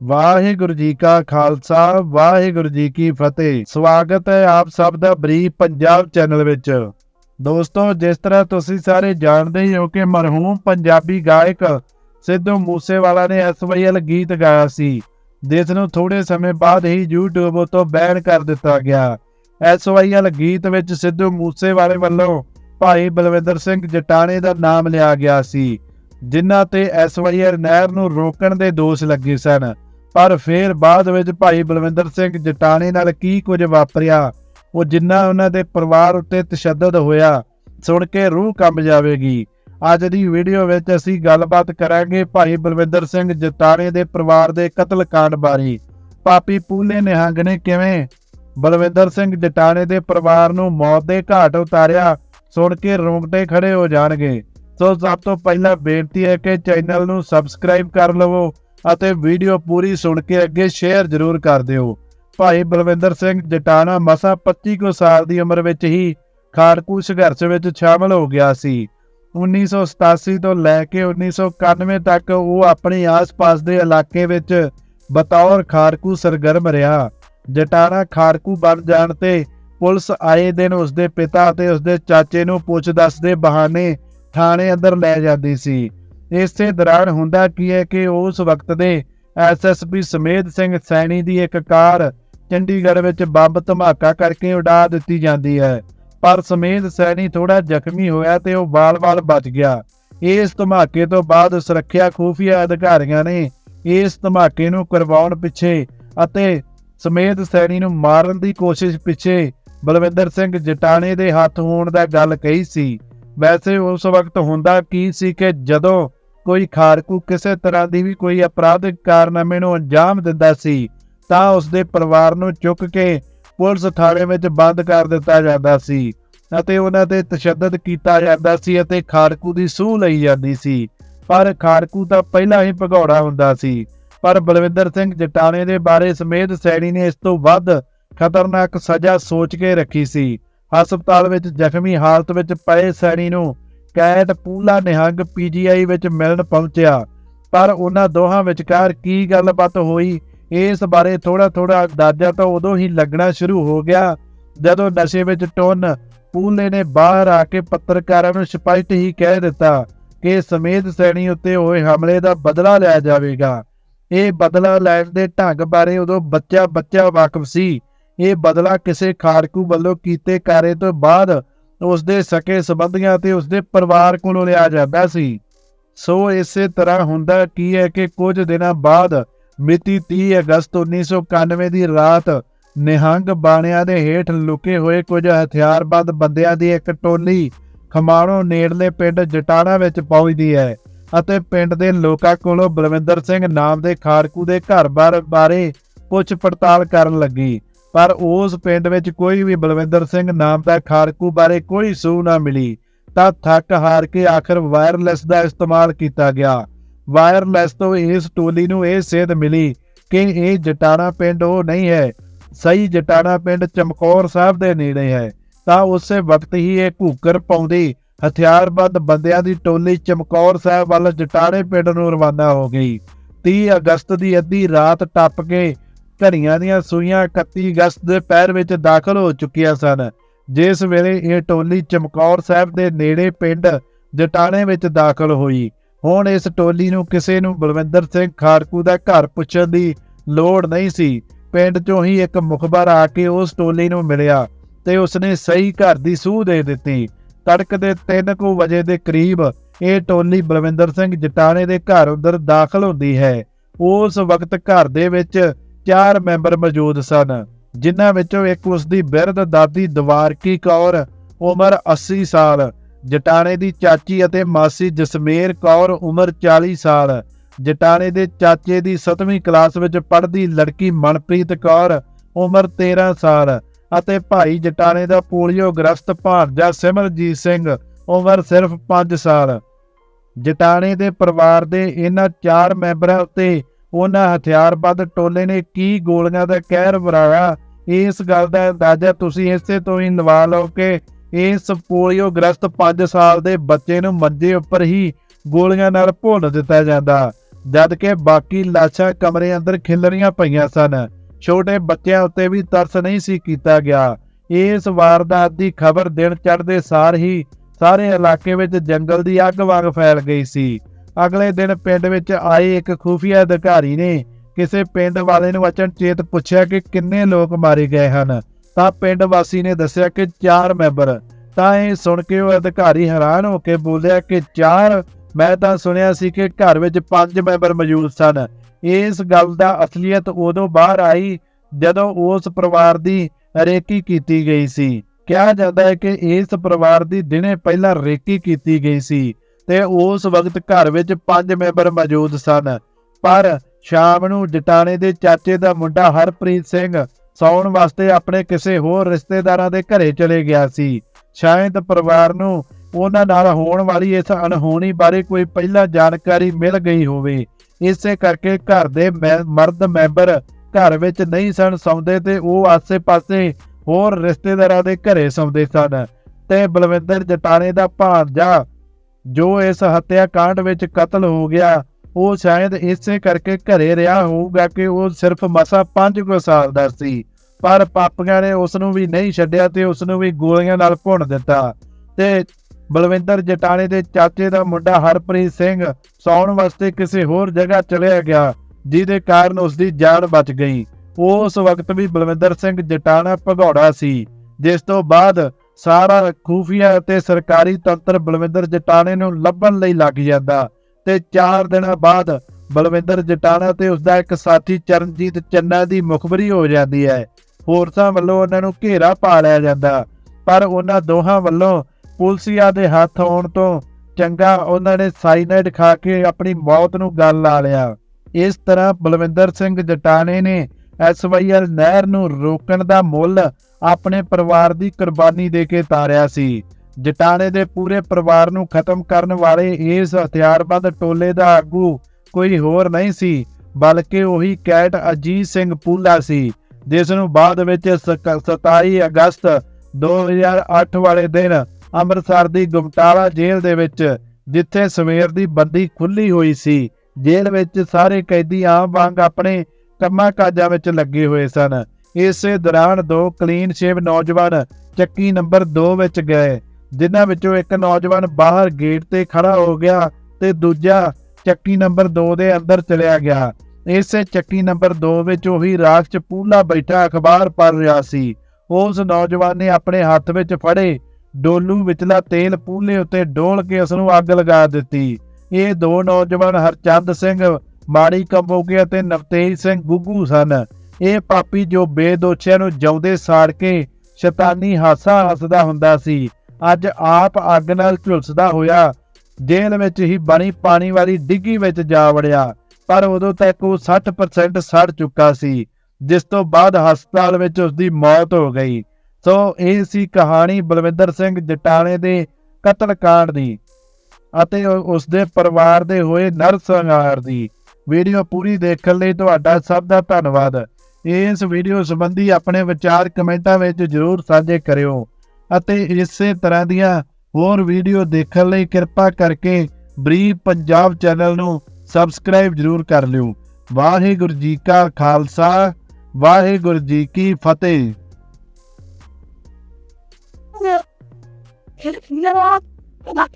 ਵਾਹਿਗੁਰੂ ਜੀ ਕਾ ਖਾਲਸਾ, ਵਾਹਿਗੁਰੂ ਜੀ ਕੀ ਫਤਿਹ। ਸਵਾਗਤ ਹੈ ਆਪ ਸਭ ਦਾ ਬਰੀਫ ਪੰਜਾਬ ਚੈਨਲ ਵਿੱਚ। ਦੋਸਤੋ, ਜਿਸ ਤਰ੍ਹਾਂ ਤੁਸੀਂ ਸਾਰੇ ਜਾਣਦੇ ਹੀ ਹੋ ਕਿ ਮਰਹੂਮ ਪੰਜਾਬੀ ਗਾਇਕ ਸਿੱਧੂ ਮੂਸੇਵਾਲਾ ਨੇ ਐਸਵਾਈਐਲ ਗੀਤ ਗਾਇਆ ਸੀ। ਜਿਸ ਨੂੰ ਥੋੜੇ ਸਮੇਂ ਬਾਅਦ ਹੀ YouTube ਤੋਂ ਬੈਨ ਕਰ ਦਿੱਤਾ ਗਿਆ। ਐਸਵਾਈਐਲ ਗੀਤ ਵਿੱਚ ਸਿੱਧੂ ਮੂਸੇਵਾਲੇ ਵੱਲੋਂ ਭਾਈ ਬਲਵਿੰਦਰ ਸਿੰਘ ਜਟਾਣੇ ਦਾ ਨਾਮ ਲਿਆ ਗਿਆ ਸੀ, ਜਿਨ੍ਹਾਂ ਤੇ ਐਸਵਾਈਆਰ ਨਹਿਰ ਨੂੰ ਰੋਕਣ ਦੇ ਦੋਸ਼ ਲੱਗੇ ਸਨ। ਪਰ ਫਿਰ ਬਾਅਦ ਵਿੱਚ ਭਾਈ ਬਲਵਿੰਦਰ ਸਿੰਘ ਜਟਾਣੇ ਨਾਲ ਕੀ ਕੁਝ ਵਾਪਰਿਆ? ਉਹ ਜਿੰਨਾ ਉਹਨਾਂ ਦੇ ਪਰਿਵਾਰ ਉੱਤੇ ਤਸ਼ੱਦਦ ਹੋਇਆ, ਸੁਣ ਕੇ ਰੂਹ ਕੰਬ ਜਾਵੇਗੀ। ਅੱਜ ਦੀ ਵੀਡੀਓ ਵਿੱਚ ਅਸੀਂ ਗੱਲਬਾਤ ਕਰਾਂਗੇ ਭਾਈ ਬਲਵਿੰਦਰ ਸਿੰਘ ਜਟਾਣੇ ਦੇ ਪਰਿਵਾਰ ਦੇ ਕਤਲकांड ਬਾਰੇ। ਪਾਪੀ ਪੂਲੇ ਨਿਹੰਗ ਨੇ ਕਿਵੇਂ ਬਲਵਿੰਦਰ ਸਿੰਘ ਜਟਾਣੇ ਦੇ ਪਰਿਵਾਰ ਨੂੰ ਮੌਤ ਦੇ ਘਾਟ ਉਤਾਰਿਆ, ਸੁਣ ਕੇ ਰੋਂਗਟੇ ਖੜੇ ਹੋ ਜਾਣਗੇ। ਸੋ ਸਭ ਤੋਂ ਪਹਿਲਾਂ ਬੇਨਤੀ ਹੈ ਕਿ ਚੈਨਲ ਨੂੰ ਸਬਸਕ੍ਰਾਈਬ ਕਰ ਲਵੋ ਅਤੇ ਵੀਡੀਓ ਪੂਰੀ ਸੁਣ ਕੇ ਅੱਗੇ ਸ਼ੇਅਰ ਜ਼ਰੂਰ ਕਰ ਦਿਓ। ਭਾਈ ਬਲਵਿੰਦਰ ਸਿੰਘ ਜਟਾਣਾ ਮਸਾ 25 ਕੁ ਸਾਲ ਦੀ ਉਮਰ ਵਿੱਚ ਹੀ ਖਾੜਕੂ ਸੰਘਰਸ਼ ਵਿੱਚ ਸ਼ਾਮਲ ਹੋ ਗਿਆ ਸੀ। 1987 ਤੋਂ ਲੈ ਕੇ 1991 ਤੱਕ ਉਹ ਆਪਣੇ ਆਸ-ਪਾਸ ਦੇ ਇਲਾਕੇ ਵਿੱਚ ਬਤੌਰ ਖਾੜਕੂ ਸਰਗਰਮ ਰਿਹਾ। ਜਟਾਣਾ ਖਾੜਕੂ ਬਣ ਜਾਣ ਤੇ ਪੁਲਿਸ ਆਏ ਦਿਨ ਉਸਦੇ ਪਿਤਾ ਅਤੇ ਉਸਦੇ ਚਾਚੇ ਨੂੰ ਪੁੱਛ-ਦੱਸ ਦੇ ਬਹਾਨੇ ਥਾਣੇ ਅੰਦਰ ਲੈ ਜਾਂਦੀ ਸੀ। ਇਸੇ ਦੌਰਾਨ ਹੁੰਦਾ ਕੀ ਹੈ ਕਿ ਉਸ ਵਕਤ ਦੇ ਐਸਐਸਪੀ ਸਮੇਤ ਸਿੰਘ ਸੈਣੀ ਦੀ ਇੱਕ ਕਾਰ ਚੰਡੀਗੜ੍ਹ ਵਿੱਚ ਬੰਬ ਧਮਾਕਾ ਕਰਕੇ ਉਡਾ ਦਿੱਤੀ ਜਾਂਦੀ ਹੈ। ਪਰ ਸਮੇਤ ਸੈਣੀ ਥੋੜਾ ਜ਼ਖਮੀ ਹੋਇਆ ਤੇ ਉਹ ਵਾਲ-ਵਾਲ ਬਚ ਗਿਆ। ਇਸ ਧਮਾਕੇ ਤੋਂ ਬਾਅਦ ਸੁਰੱਖਿਆ ਖੂਫੀਆ ਅਧਿਕਾਰੀਆਂ ਨੇ ਇਸ ਧਮਾਕੇ ਨੂੰ ਕਰਵਾਉਣ ਪਿੱਛੇ ਅਤੇ ਸਮੇਤ ਸੈਣੀ ਨੂੰ ਮਾਰਨ ਦੀ ਕੋਸ਼ਿਸ਼ ਪਿੱਛੇ ਬਲਵਿੰਦਰ ਸਿੰਘ ਜਟਾਣੇ ਦੇ ਹੱਥ ਹੋਣ ਦਾ ਗੱਲ ਕਹੀ ਸੀ। ਵੈਸੇ ਉਸ ਵਕਤ ਹੁੰਦਾ ਕੀ ਸੀ ਕਿ ਜਦੋਂ ਕੋਈ ਖਾੜਕੂ ਕਿਸੇ ਤਰ੍ਹਾਂ ਦੀ ਵੀ ਕੋਈ ਅਪਰਾਧਿਕ ਕਾਰਨਾਮੇ ਨੂੰ ਅੰਜਾਮ ਦਿੰਦਾ ਸੀ, ਤਾਂ ਉਸ ਦੇ ਪਰਿਵਾਰ ਨੂੰ ਚੁੱਕ ਕੇ ਪੁਲਿਸ ਥਾਣੇ ਵਿੱਚ ਬੰਦ ਕਰ ਦਿੱਤਾ ਜਾਂਦਾ ਸੀ ਅਤੇ ਉਹਨਾਂ ਤੇ ਤਸ਼ੱਦਦ ਕੀਤਾ ਜਾਂਦਾ ਸੀ ਅਤੇ ਖਾੜਕੂ ਦੀ ਸੂਹ ਲਈ ਜਾਂਦੀ ਸੀ। ਪਰ ਖਾੜਕੂ ਤਾਂ ਪਹਿਲਾਂ ਹੀ ਭਗੌੜਾ ਹੁੰਦਾ ਸੀ। ਪਰ ਬਲਵਿੰਦਰ ਸਿੰਘ ਜਟਾਣੇ ਦੇ ਬਾਰੇ ਸਮੇਤ ਸੈਣੀ ਨੇ ਇਸ ਤੋਂ ਵੱਧ ਖਤਰਨਾਕ ਸਜ਼ਾ ਸੋਚ ਕੇ ਰੱਖੀ ਸੀ। ਹਸਪਤਾਲ ਵਿੱਚ ਜ਼ਖਮੀ ਹਾਲਤ ਵਿੱਚ ਪਏ ਸੈਣੀ ਨੂੰ ਕੈਦ ਪੂਲਾ ਨਿਹੰਗ ਪੀਜੀਆਈ ਵਿੱਚ ਮਿਲਣ ਪਹੁੰਚਿਆ। ਪਰ ਉਹਨਾਂ ਦੋਹਾਂ ਵਿਚਕਾਰ ਕੀ ਗੱਲਬਾਤ ਹੋਈ, ਇਸ ਬਾਰੇ ਥੋੜਾ ਥੋੜਾ ਅੰਦਾਜ਼ਾ ਤਾਂ ਉਦੋਂ ਹੀ ਲੱਗਣਾ ਸ਼ੁਰੂ ਹੋ ਗਿਆ, ਜਦੋਂ ਨਸ਼ੇ ਵਿੱਚ ਟੁੰਨ ਪੂਲੇ ਨੇ ਬਾਹਰ ਆ ਕੇ ਪੱਤਰਕਾਰਾਂ ਨੂੰ ਸਪਸ਼ਟ ਹੀ ਕਹਿ ਦਿੱਤਾ ਕਿ ਸਮੇਤ ਸੈਣੀ ਉੱਤੇ ਹੋਏ ਹਮਲੇ ਦਾ ਬਦਲਾ ਲਿਆ ਜਾਵੇਗਾ। ਇਹ ਬਦਲਾ ਲੈਣ ਦੇ ਢੰਗ ਬਾਰੇ ਉਦੋਂ ਬੱਚਾ ਬੱਚਾ ਵਾਕਫ ਸੀ। ਇਹ ਬਦਲਾ ਕਿਸੇ ਖਾੜਕੂ ਵੱਲੋਂ ਕੀਤੇ ਕਾਰੇ ਤੋਂ ਬਾਅਦ ਉਸ ਦੇ ਸਕੇ ਸੰਬੰਧੀਆਂ ਤੇ ਉਸ ਦੇ ਪਰਿਵਾਰ ਕੋਲੋਂ ਲਿਆ ਜਾਂਦਾ ਸੀ। ਸੋ ਇਸੇ ਤਰ੍ਹਾਂ ਹੁੰਦਾ ਕੀ ਹੈ ਕਿ ਕੁਝ ਦਿਨਾਂ ਬਾਅਦ ਮਿਤੀ 30 ਅਗਸਤ 1991 ਦੀ ਰਾਤ ਨਿਹੰਗ ਬਾਣਿਆਂ ਦੇ ਹੇਠ ਲੁਕੇ ਹੋਏ ਕੁਝ ਹਥਿਆਰਬੰਦ ਬੰਦਿਆਂ ਦੀ ਇੱਕ ਟੋਲੀ ਖਮਾਣੋ ਨੇੜਲੇ ਪਿੰਡ ਜਟਾਣਾ ਵਿੱਚ ਪਹੁੰਚਦੀ ਹੈ ਅਤੇ ਪਿੰਡ ਦੇ ਲੋਕਾਂ ਕੋਲੋਂ ਬਲਵਿੰਦਰ ਸਿੰਘ ਨਾਮ ਦੇ ਖਾੜਕੂ ਦੇ ਘਰ-ਬਾਰ ਬਾਰੇ ਪੁੱਛ ਪੜਤਾਲ ਕਰਨ ਲੱਗੀ। ਪਰ ਉਸ ਪਿੰਡ ਵਿੱਚ ਕੋਈ ਵੀ ਬਲਵਿੰਦਰ ਸਿੰਘ ਨਾਮ ਦਾ ਖਾੜਕੂ ਬਾਰੇ ਕੋਈ ਸੂਹ ਨਾ ਮਿਲੀ, ਤਾਂ ਥੱਕ ਹਾਰ ਕੇ ਆਖਰ ਵਾਇਰਲੈਸ ਦਾ ਇਸਤੇਮਾਲ ਕੀਤਾ ਗਿਆ। ਵਾਇਰਲੈਸ ਤੋਂ ਇਸ ਟੋਲੀ ਨੂੰ ਇਹ ਸੇਧ ਮਿਲੀ ਕਿ ਇਹ ਜਟਾਣਾ ਪਿੰਡ ਉਹ ਨਹੀਂ ਹੈ। ਸਹੀ ਜਟਾਣਾ ਪਿੰਡ ਚਮਕੌਰ ਸਾਹਿਬ ਦੇ ਨੇੜੇ ਹੈ। ਤਾਂ ਉਸੇ ਵਕਤ ਹੀ ਇਹ ਘੂਕਰ ਪਾਉਂਦੀ, ਹਥਿਆਰਬੰਦ ਬੰਦਿਆਂ ਦੀ ਟੋਲੀ ਚਮਕੌਰ ਸਾਹਿਬ ਵੱਲ ਜਟਾਣੇ ਪਿੰਡ ਨੂੰ ਰਵਾਨਾ ਹੋ ਗਈ। 30 ਅਗਸਤ ਦੀ ਅੱਧੀ ਰਾਤ ਟੱਪ ਕੇ ਘੜੀਆਂ ਦੀਆਂ ਸੂਈਆਂ 31 ਅਗਸਤ ਦੇ ਪੈਰ ਵਿੱਚ ਦਾਖਲ ਹੋ ਚੁੱਕੀਆਂ ਸਨ। ਜਿਸ ਵੇਲੇ ਇਹ ਟੋਲੀ ਚਮਕੌਰ ਸਾਹਿਬ ਦੇ ਨੇੜੇ ਪਿੰਡ ਜਟਾਣੇ ਵਿੱਚ ਦਾਖਲ ਹੋਈ। ਹੁਣ ਇਸ ਟੋਲੀ ਨੂੰ ਕਿਸੇ ਨੂੰ ਬਲਵਿੰਦਰ ਸਿੰਘ ਖਾੜਕੂ ਦਾ ਘਰ ਪੁੱਛਣ ਦੀ ਲੋੜ ਨਹੀਂ ਸੀ। ਪਿੰਡ ਚੋਂ ਹੀ ਇੱਕ ਮੁਖਬਰ ਆ ਕੇ ਉਸ ਟੋਲੀ ਨੂੰ ਮਿਲਿਆ ਤੇ ਉਸਨੇ ਸਹੀ ਘਰ ਦੀ ਸੂਹ ਦੇ ਦਿੱਤੀ। ਤੜਕ ਦੇ 3:00 ਵਜੇ ਦੇ ਕਰੀਬ ਇਹ ਟੋਲੀ ਬਲਵਿੰਦਰ ਸਿੰਘ ਜਟਾਣੇ ਦੇ ਘਰ ਅੰਦਰ ਦਾਖਲ ਹੁੰਦੀ ਹੈ। ਉਸ ਵਕਤ ਘਰ ਦੇ ਵਿੱਚ ਚਾਰ ਮੈਂਬਰ ਮੌਜੂਦ ਸਨ, ਜਿਨ੍ਹਾਂ ਵਿੱਚੋਂ ਇੱਕ ਉਸ ਦੀ ਬਿਰਧ ਦਾਦੀ ਦਵਾਰਕੀ ਕੌਰ, ਉਮਰ 80 ਸਾਲ, ਜਟਾਣੇ ਦੀ ਚਾਚੀ ਅਤੇ ਮਾਸੀ ਜਸਮੇਰ ਕੌਰ, ਉਮਰ 40 ਸਾਲ, ਜਟਾਣੇ ਦੇ ਚਾਚੇ ਦੀ 7ਵੀਂ ਕਲਾਸ ਵਿੱਚ ਪੜ੍ਹਦੀ ਲੜਕੀ ਮਨਪ੍ਰੀਤ ਕੌਰ, ਉਮਰ 13 ਸਾਲ ਅਤੇ ਭਾਈ ਜਟਾਣੇ ਦਾ ਪੋਲੀਓ ਗ੍ਰਸਤ ਭਾਰਜਾ ਸਿਮਰਜੀਤ ਸਿੰਘ, ਉਮਰ ਸਿਰਫ 5 ਸਾਲ। ਜਟਾਣੇ ਦੇ ਪਰਿਵਾਰ ਦੇ ਇਹਨਾਂ ਚਾਰ ਮੈਂਬਰਾਂ ਉੱਤੇ ਉਹਨਾਂ ਹਥਿਆਰਬੰਦ ਟੋਲੇ ਨੇ ਕੀ ਗੋਲੀਆਂ ਦਾ ਕਹਿਰ ਵਰਾਇਆ? ਇਸ ਗੱਲ ਦਾ ਅੰਦਾਜ਼ਾ ਤੁਸੀਂ ਇਸੇ ਤੋਂ ਹੀ ਨਿਵਾ ਲਓ ਕਿ ਇਸ ਪੋਲੀਓ ਗ੍ਰਸਤ 5 ਸਾਲ ਦੇ ਬੱਚੇ ਨੂੰ ਮੰਜੇ ਉੱਪਰ ਹੀ ਗੋਲੀਆਂ ਨਾਲ ਭੁੰਨ ਦਿੱਤਾ ਜਾਂਦਾ। ਜਦ ਕਿ ਬਾਕੀ ਲਾਸ਼ਾਂ ਕਮਰੇ ਅੰਦਰ ਖਿਲਰੀਆਂ ਪਈਆਂ ਸਨ, ਛੋਟੇ ਬੱਚਿਆਂ ਉੱਤੇ ਵੀ ਤਰਸ ਨਹੀਂ ਸੀ ਕੀਤਾ ਗਿਆ। ਇਸ ਵਾਰਦਾਤ ਦੀ ਖਬਰ ਦਿਨ ਚੜ੍ਹਦੇ ਸਾਰ ਹੀ ਸਾਰੇ ਇਲਾਕੇ ਵਿੱਚ ਜੰਗਲ ਦੀ ਅੱਗ ਵਾਂਗ ਫੈਲ ਗਈ ਸੀ। ਅਗਲੇ ਦਿਨ ਪਿੰਡ ਵਿੱਚ ਆਏ ਇੱਕ ਖੂਫੀਆ ਅਧਿਕਾਰੀ ਨੇ ਕਿਸੇ ਪਿੰਡ ਵਾਲੇ ਨੂੰ ਅਚਨਚੇਤ ਪੁੱਛਿਆ ਕਿ ਕਿੰਨੇ ਲੋਕ ਮਾਰੇ ਗਏ ਹਨ। ਤਾਂ ਪਿੰਡ ਵਾਸੀ ਨੇ ਦੱਸਿਆ ਕਿ 4 ਮੈਂਬਰ। ਤਾਂ ਇਹ ਸੁਣ ਕੇ ਉਹ ਅਧਿਕਾਰੀ ਹੈਰਾਨ ਹੋ ਕੇ ਬੋਲਿਆ ਕਿ 4 ਮੈਂ ਤਾਂ ਸੁਣਿਆ ਸੀ ਕਿ ਘਰ ਵਿੱਚ 5 ਮੈਂਬਰ ਮੌਜੂਦ ਸਨ। ਇਸ ਗੱਲ ਦਾ ਅਸਲੀਅਤ ਉਦੋਂ ਬਾਹਰ ਆਈ ਜਦੋਂ ਉਸ ਪਰਿਵਾਰ ਦੀ ਰੇਕੀ ਕੀਤੀ ਗਈ ਸੀ। ਕਿਹਾ ਜਾਂਦਾ ਹੈ ਕਿ ਇਸ ਪਰਿਵਾਰ ਦੀ ਦਿਨੇ ਪਹਿਲਾਂ ਰੇਕੀ ਕੀਤੀ ਗਈ ਸੀ। ਤੇ ਉਸ ਵਕਤ ਘਰ ਵਿੱਚ ਪੰਜ ਮੈਂਬਰ ਮੌਜੂਦ ਸਨ। ਪਰ ਸ਼ਾਮ ਨੂੰ ਜਟਾਣੇ ਦੇ ਚਾਚੇ ਦਾ ਮੁੰਡਾ ਹਰਪ੍ਰੀਤ ਸਿੰਘ ਸੌਣ ਵਾਸਤੇ ਆਪਣੇ ਕਿਸੇ ਹੋਰ ਰਿਸ਼ਤੇਦਾਰਾਂ ਦੇ ਘਰੇ ਚਲੇ ਗਿਆ ਸੀ। ਸ਼ਾਇਦ ਪਰਿਵਾਰ ਨੂੰ ਉਹਨਾਂ ਨਾਲ ਹੋਣ ਵਾਲੀ ਇਸ ਅਣਹੋਣੀ ਬਾਰੇ ਕੋਈ ਪਹਿਲਾਂ ਜਾਣਕਾਰੀ ਮਿਲ ਗਈ ਹੋਵੇ। ਇਸੇ ਕਰਕੇ ਘਰ ਦੇ ਮੈ- ਮਰਦ ਮੈਂਬਰ ਘਰ ਵਿੱਚ ਨਹੀਂ ਸਨ ਸੌਂਦੇ ਤੇ ਉਹ ਆਸੇ-ਪਾਸੇ ਹੋਰ ਰਿਸ਼ਤੇਦਾਰਾਂ ਦੇ ਘਰੇ ਸੌਂਦੇ ਸਨ। ਤੇ ਬਲਵਿੰਦਰ ਜਟਾਣੇ ਦਾ ਭਾਂਜਾ ਜੋ ਇਸ ਹੱਤਿਆ ਕਾਂਡ ਵਿੱਚ ਕਤਲ ਹੋ ਗਿਆ, ਉਹ ਸ਼ਾਇਦ ਇਸੇ ਕਰਕੇ ਘਰੇ ਰਿਹਾ ਹੋਊਗਾ ਕਿ ਉਹ ਸਿਰਫ ਮਸਾ 5 ਕੁ ਸਾਲ ਦਾ ਸੀ। ਪਰ ਪਾਪੀਆਂ ਨੇ ਉਸ ਨੂੰ ਵੀ ਨਹੀਂ ਛੱਡਿਆ ਤੇ ਉਸ ਨੂੰ ਵੀ ਗੋਲੀਆਂ ਨਾਲ ਭੁੰਨ ਦਿੱਤਾ। ਤੇ ਬਲਵਿੰਦਰ ਜਟਾਣੇ ਦੇ ਚਾਚੇ ਦਾ ਮੁੰਡਾ ਹਰਪ੍ਰੀਤ ਸਿੰਘ ਸੌਣ ਵਾਸਤੇ ਕਿਸੇ ਹੋਰ ਜਗ੍ਹਾ ਚਲਿਆ ਗਿਆ, ਜਿਹਦੇ ਕਾਰਨ ਉਸ ਦੀ ਜਾਨ ਬਚ ਗਈ। ਉਸ ਵਕਤ ਵੀ ਬਲਵਿੰਦਰ ਸਿੰਘ ਜਟਾਣਾ ਭਗੌੜਾ ਸੀ, ਜਿਸ ਤੋਂ ਬਾਅਦ ਸਾਰਾ ਖੂਫੀਆ ਅਤੇ ਸਰਕਾਰੀ ਤੰਤਰ ਬਲਵਿੰਦਰ ਜਟਾਣੇ ਨੂੰ ਲੱਭਣ ਲਈ ਲੱਗ ਜਾਂਦਾ। ਤੇ 4 ਦਿਨਾਂ ਬਾਅਦ ਬਲਵਿੰਦਰ ਜਟਾਣਾ ਤੇ ਉਸ ਦਾ ਇੱਕ ਸਾਥੀ ਚਰਨਜੀਤ ਚੰਨਾ ਦੀ ਮੁਖਬਰੀ ਹੋ ਜਾਂਦੀ ਹੈ। ਫੋਰਸਾਂ ਵੱਲੋਂ ਉਹਨਾਂ ਨੂੰ ਘੇਰਾ ਪਾ ਲਿਆ ਜਾਂਦਾ। ਪਰ ਉਹਨਾਂ ਦੋਹਾਂ ਵੱਲੋਂ ਪੁਲਸੀਆ ਦੇ ਹੱਥ ਆਉਣ ਤੋਂ ਚੰਗਾ ਉਹਨਾਂ ਨੇ ਸਾਈਨਾਈਡ ਖਾ ਕੇ ਆਪਣੀ ਮੌਤ ਨੂੰ ਗੱਲ ਲਾ ਲਿਆ। ਇਸ ਤਰ੍ਹਾਂ ਬਲਵਿੰਦਰ ਸਿੰਘ ਜਟਾਣੇ ਨੇ ਐਸਵਾਈਐਲ ਨਹਿਰ ਨੂੰ ਰੋਕਣ ਦਾ ਮੁੱਲ ਆਪਣੇ ਪਰਿਵਾਰ ਦੀ ਕੁਰਬਾਨੀ ਦੇ ਕੇ ਤਾਰਿਆ ਸੀ। ਜਟਾਣੇ ਦੇ ਪੂਰੇ ਪਰਿਵਾਰ ਨੂੰ ਖਤਮ ਕਰਨ ਵਾਲੇ ਇਸ ਹਥਿਆਰਬੰਦ ਟੋਲੇ ਦਾ ਆਗੂ ਕੋਈ ਹੋਰ ਨਹੀਂ ਸੀ, ਬਲਕਿ ਉਹੀ ਕੈਟ ਅਜੀਤ ਸਿੰਘ ਪੂਲਾ ਸੀ, ਜਿਸ ਨੂੰ ਬਾਅਦ ਵਿੱਚ ਸਕ- 27 ਅਗਸਤ 2008 ਵਾਲੇ ਦਿਨ ਅੰਮ੍ਰਿਤਸਰ ਦੀ ਗੁਮਟਾਲਾ ਜੇਲ੍ਹ ਦੇ ਵਿੱਚ, ਜਿੱਥੇ ਸਵੇਰ ਦੀ ਬੰਦੀ ਖੁੱਲੀ ਹੋਈ ਸੀ, ਜੇਲ੍ਹ ਵਿੱਚ ਸਾਰੇ ਕੈਦੀ ਆਮ ਵਾਂਗ ਆਪਣੇ ਕੰਮਾਂ ਕਾਜਾਂ ਵਿੱਚ ਲੱਗੇ ਹੋਏ ਸਨ। ਇਸੇ ਦੌਰਾਨ ਦੋ ਕਲੀਨ ਸ਼ੇਵ ਨੌਜਵਾਨ ਚੱਕੀ ਨੰਬਰ 2 ਵਿੱਚ ਗਏ, ਜਿਨ੍ਹਾਂ ਵਿੱਚੋਂ ਇੱਕ ਨੌਜਵਾਨ ਬਾਹਰ ਗੇਟ ਤੇ ਖੜਾ ਹੋ ਗਿਆ ਤੇ ਦੂਜਾ ਚੱਕੀ ਨੰਬਰ 2 ਦੇ ਅੰਦਰ ਚਲਿਆ ਗਿਆ। ਇਸੇ ਚੱਕੀ ਨੰਬਰ 2 ਵਿੱਚ ਉਹੀ ਰਾਖ ਚ ਪੂਲਾ ਬੈਠਾ ਅਖਬਾਰ ਪੜ੍ਹ ਰਿਹਾ ਸੀ। ਉਸ ਨੌਜਵਾਨ ਨੇ ਆਪਣੇ ਹੱਥ ਵਿੱਚ ਫੜੇ, ਡੋਲੂ ਵਿਚਲਾ ਤੇਲ ਪੂਲੇ ਉੱਤੇ ਡੋਲ ਕੇ ਉਸ ਨੂੰ ਅੱਗ ਲਗਾ ਦਿੱਤੀ। ਇਹ ਦੋ ਨੌਜਵਾਨ ਹਰਚੰਦ ਸਿੰਘ ਮਾੜੀ ਕੰਬੋਗੇ ਅਤੇ ਨਵਤੇਜ ਸਿੰਘ ਗੁੱਗੂ ਸਨ। ਇਹ ਪਾਪੀ ਜੋ ਬੇਦੋਸ਼ੀਆਂ ਨੂੰ ਜਿਉਂਦੇ ਸਾੜ ਕੇ ਸ਼ੈਤਾਨੀ ਹਾਸਾ ਹੱਸਦਾ ਹੁੰਦਾ ਸੀ, ਅੱਜ ਆਪ ਅੱਗ ਨਾਲ ਝੁਲਸਦਾ ਹੋਇਆ, ਜੇਲ੍ਹ ਵਿੱਚ ਹੀ ਬਣੀ ਪਾਣੀ ਵਾਲੀ ਡਿੱਗੀ ਵਿੱਚ ਜਾ ਵੜਿਆ, ਪਰ ਉਦੋਂ ਤੱਕ ਉਹ 60% ਸੜ ਚੁੱਕਾ ਸੀ, ਜਿਸ ਤੋਂ ਬਾਅਦ ਹਸਪਤਾਲ ਵਿੱਚ ਉਸ ਦੀ ਮੌਤ ਹੋ ਗਈ। ਸੋ ਇਹ ਸੀ ਕਹਾਣੀ ਬਲਵਿੰਦਰ ਸਿੰਘ ਜਟਾਣੇ ਦੇ ਕਤਲकांड ਦੀ ਅਤੇ ਉਹ- ਉਸ ਦੇ ਪਰਿਵਾਰ ਦੇ ਹੋਏ ਨਰਸੰਹਾਰ ਦੀ। ਵੀਡੀਓ ਪੂਰੀ ਦੇਖਣ ਲਈ ਤੁਹਾਡਾ ਸਭ ਦਾ ਧੰਨਵਾਦ ਇਸ ਵੀਡੀਓ ਸੰਬੰਧੀ ਆਪਣੇ ਵਿਚਾਰ ਕਮੈਂਟਾਂ ਵਿੱਚ ਜ਼ਰੂਰ ਸਾਂਝੇ ਕਰਿਓ ਅਤੇ ਇਸੇ ਤਰ੍ਹਾਂ ਦੀਆਂ ਹੋਰ ਵੀਡੀਓ ਦੇਖਣ ਲਈ ਕਿਰਪਾ ਕਰਕੇ ਬਰੀਫ ਪੰਜਾਬ ਚੈਨਲ ਨੂੰ ਸਬਸਕ੍ਰਾਈਬ ਜ਼ਰੂਰ ਕਰ ਲਿਓ ਵਾਹਿਗੁਰੂ ਜੀ ਕਾ ਖਾਲਸਾ, ਵਾਹਿਗੁਰੂ ਜੀ ਕੀ ਫਤਿਹ No. No. No.